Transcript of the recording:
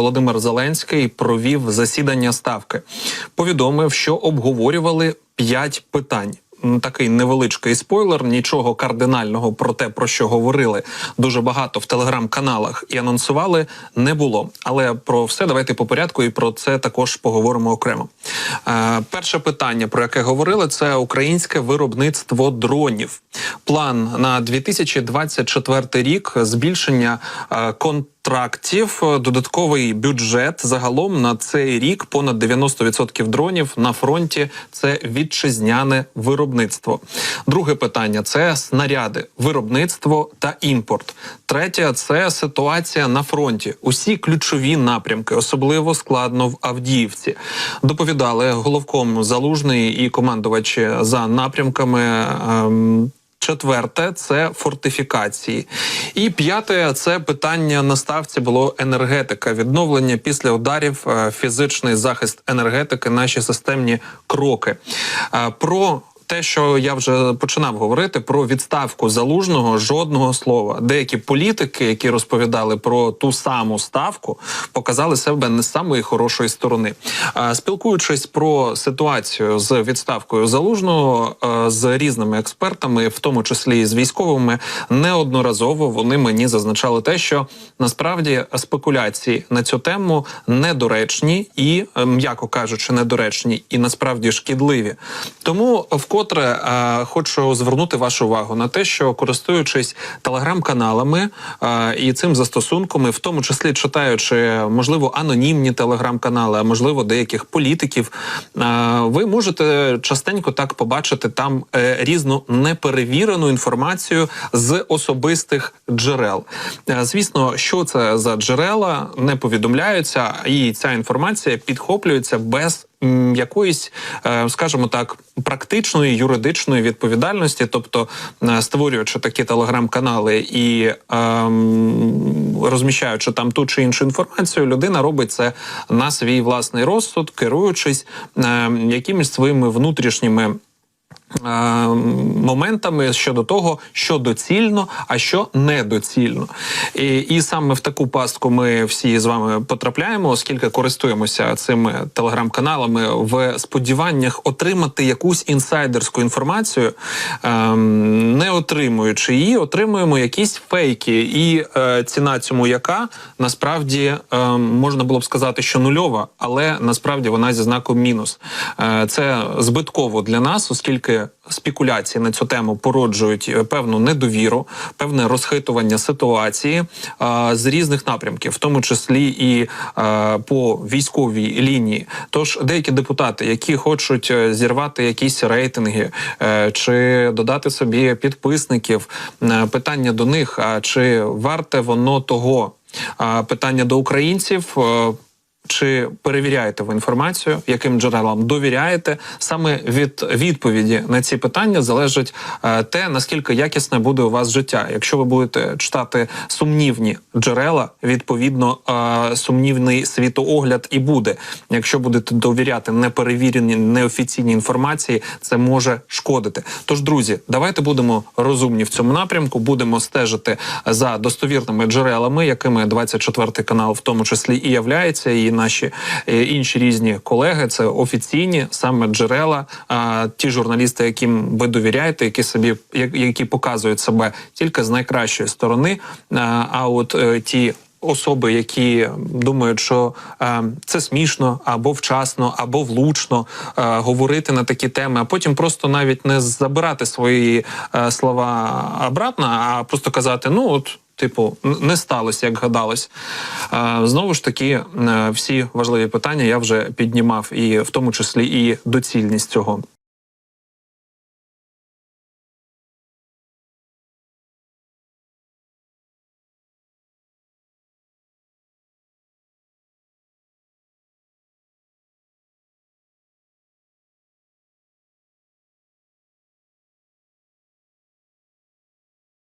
Володимир Зеленський провів засідання ставки. Повідомив, що обговорювали п'ять питань. Такий невеличкий спойлер, нічого кардинального про те, про що говорили дуже багато в телеграм-каналах і анонсували, не було. Але про все давайте по порядку, і про це також поговоримо окремо. Е, перше питання, про яке говорили, це українське виробництво дронів. План на 2024 рік збільшення е, контрактів, додатковий бюджет загалом на цей рік понад 90% дронів на фронті це вітчизняне виробництво. Друге питання це снаряди, виробництво та імпорт. Третє це ситуація на фронті. Усі ключові напрямки, особливо складно в Авдіївці. Доповідали головком залужний і командувачі за напрямками. ем, Четверте це фортифікації, і п'яте це питання на ставці було енергетика, відновлення після ударів, е, фізичний захист енергетики, наші системні кроки. Е, Про те, що я вже починав говорити про відставку залужного, жодного слова. Деякі політики, які розповідали про ту саму ставку, показали себе не з самої хорошої сторони. Спілкуючись про ситуацію з відставкою залужного з різними експертами, в тому числі з військовими, неодноразово вони мені зазначали те, що насправді спекуляції на цю тему недоречні і, м'яко кажучи, недоречні і насправді шкідливі. Тому вкотре е, хочу звернути вашу увагу на те, що користуючись телеграм-каналами е, і цим застосунком, і в тому числі читаючи, можливо, анонімні телеграм-канали, а можливо, деяких політиків, е, ви можете частенько так побачити там різну неперевірену інформацію з особистих джерел. Звісно, що це за джерела не повідомляються, і ця інформація підхоплюється без якоїсь, е, скажімо так, практичної юридичної відповідальності, тобто е, створюючи такі телеграм-канали і ем, розміщаючи там ту чи іншу інформацію, людина робить це на свій власний розсуд, керуючись ем, якимись своїми внутрішніми. Е, Моментами щодо того, що доцільно, а що недоцільно, і, і саме в таку пастку ми всі з вами потрапляємо, оскільки користуємося цими телеграм-каналами в сподіваннях отримати якусь інсайдерську інформацію, ем, не отримуючи її, отримуємо якісь фейки, і е, ціна цьому яка? Насправді ем, можна було б сказати, що нульова, але насправді вона зі знаком мінус. Е, це збитково для нас, оскільки спекуляції на цю тему породжують е, певну недовіру, певне розхитування ситуації е, з різних напрямків, в тому числі і е, по військовій лінії. Тож деякі депутати, які хочуть зірвати якісь рейтинги е, чи додати собі підписників, е, питання до них: а чи варте воно того? А питання до українців. е, чи перевіряєте ви інформацію, яким джерелам довіряєте? Саме від відповіді на ці питання залежить е, те, наскільки якісне буде у вас життя. Якщо ви будете читати сумнівні джерела, відповідно е, сумнівний світоогляд і буде. Якщо будете довіряти неперевіреній, неофіційній інформації, це може шкодити. Тож, друзі, давайте будемо розумні в цьому напрямку, будемо стежити за достовірними джерелами, якими 24 канал в тому числі і являється, і наші е, інші різні колеги. Це офіційні саме джерела, ті журналісти, яким ви довіряєте, які собі які показують себе тільки з найкращої сторони. А, а от е, ті. Особи, які думають, що е, це смішно або вчасно, або влучно е, говорити на такі теми, а потім просто навіть не забирати свої е, слова обратно, а просто казати: ну от типу, не сталося, як гадалось. Знову ж таки, всі важливі питання я вже піднімав, і в тому числі і доцільність цього.